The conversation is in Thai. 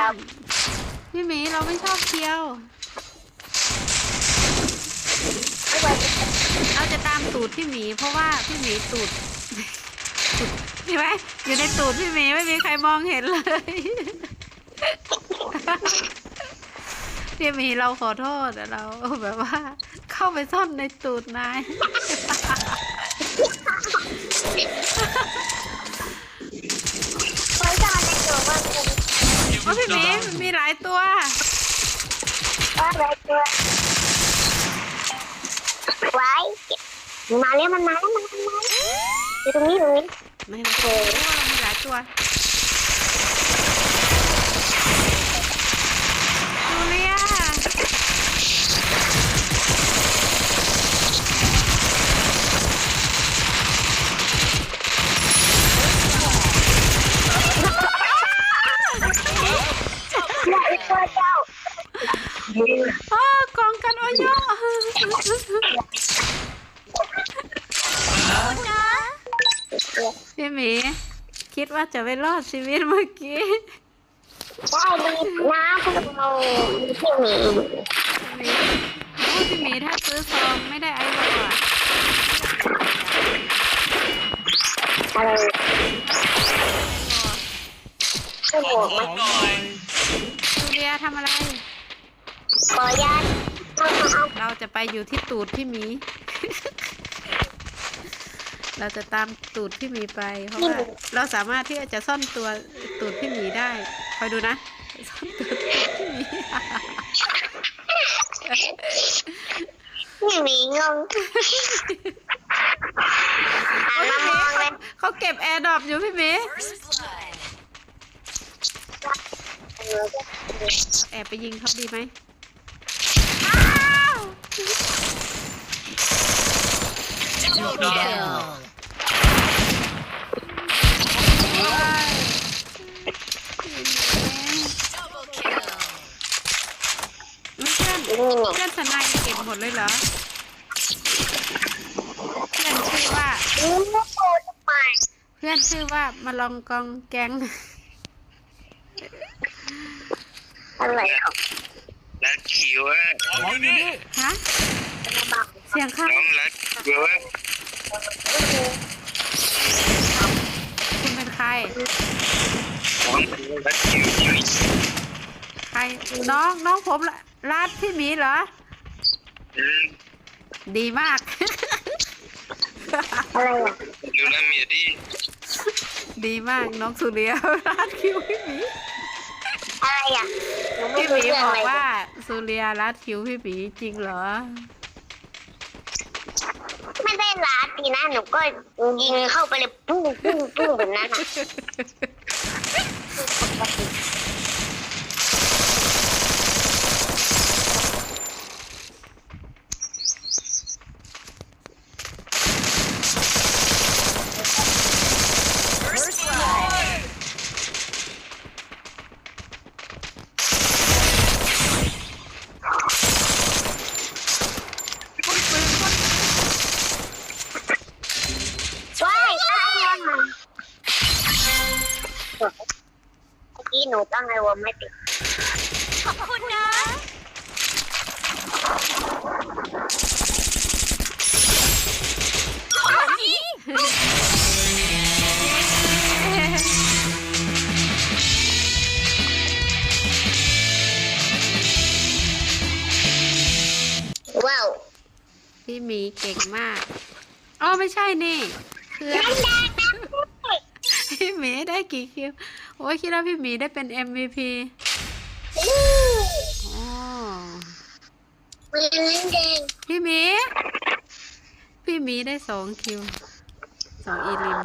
ยว พี่หมีเราไม่ชอบเคียว ไม่ไหวเราจะตามตูดพี่หมี เพราะว่าพี่หมีตูดตูดเห็นไหมอยู่ในตูดพี่หมีไม่มีใครมองเห็นเลย พี่หมีเราขอโทษแต่เราแบบว่า เข้าไปซ่อนในตูดนาย โอ้พี่หมีมันมีหลายตัวว่าอะไรตัวไว้มาแล้วมันมาแล้วมันมาแล้วอยู่ตรงนี้ตรงนี้ไม่รู้ตัวมีหลายตัว อย่าอีกตัวเจ้าอ้อกองกันโอ้ยพี่หมี คิดว่าจะไม่รอดชีวิตเมื่อกี้ได้ดีนะพวกเราที่มีพี่หมีโอ้พี่หมีถ้าซื้อซองไม่ได้ไอโรอะอะไรก็บอกมันจู เลียทำอะไร ขอญาตเอามาเอาเราจะไปอยู่ที่ตูดพี่หมี เราจะตามตูดพี่หมีไป เพราะว่าเราสามารถที่จะซ่อนตัวตูดพี่หมีได้คอยดูนะซ่อนตูดพี่หมีไม่มีงงหันมามองเลยเขาเก็บแอร์ดรอปอยู่พี่หมี แอบไปยิงเขาดีไหมอ้าวไม่เพื่อนนี่เพื่อนสนายเก็บหมดเลยเหรอ เพื่อนชื่อว่านี่ไม่โกรธทำไมเพื่อนชื่อว่ามาลองกองแกง อะไรอะรัดคิวอะฮะเสียงข้างน้องรัดคิวอะคุณเป็นใคร น้องรัดคิวอยู่ใคร น้องน้องผมละลาดพี่หมีเหรออืมดีมากอะไรอะดูแลเมียดี ดีมากน้องสุเรียลาดคิวพี่หมี อะไรอะหนูไม่พี่หรู้มีเรื่องบออะกไรว่าสุเรียลาดคิวพี่หมีจริงเหรอ ไม่ได้ร้านดีนะ หนูก็ยิงเข้าไปเลยปุ้งปุ้งปุ้งแบบนั้นอะ ว้ายตายแล้วเมื่อกี้ หนูตั้งไอวอร์ไม่ติด ขอบคุณนะว้าว พี่หมีเก่งมาก อ๋อไม่ใช่นี่เพื่อน พี่หมีได้กี่คิว โอ้ยคิดว่าพี่หมีได้เป็น MVP อ๋อมันเล่นแดงพี่หมี พี่หมีได้สองคิวสองอีลิม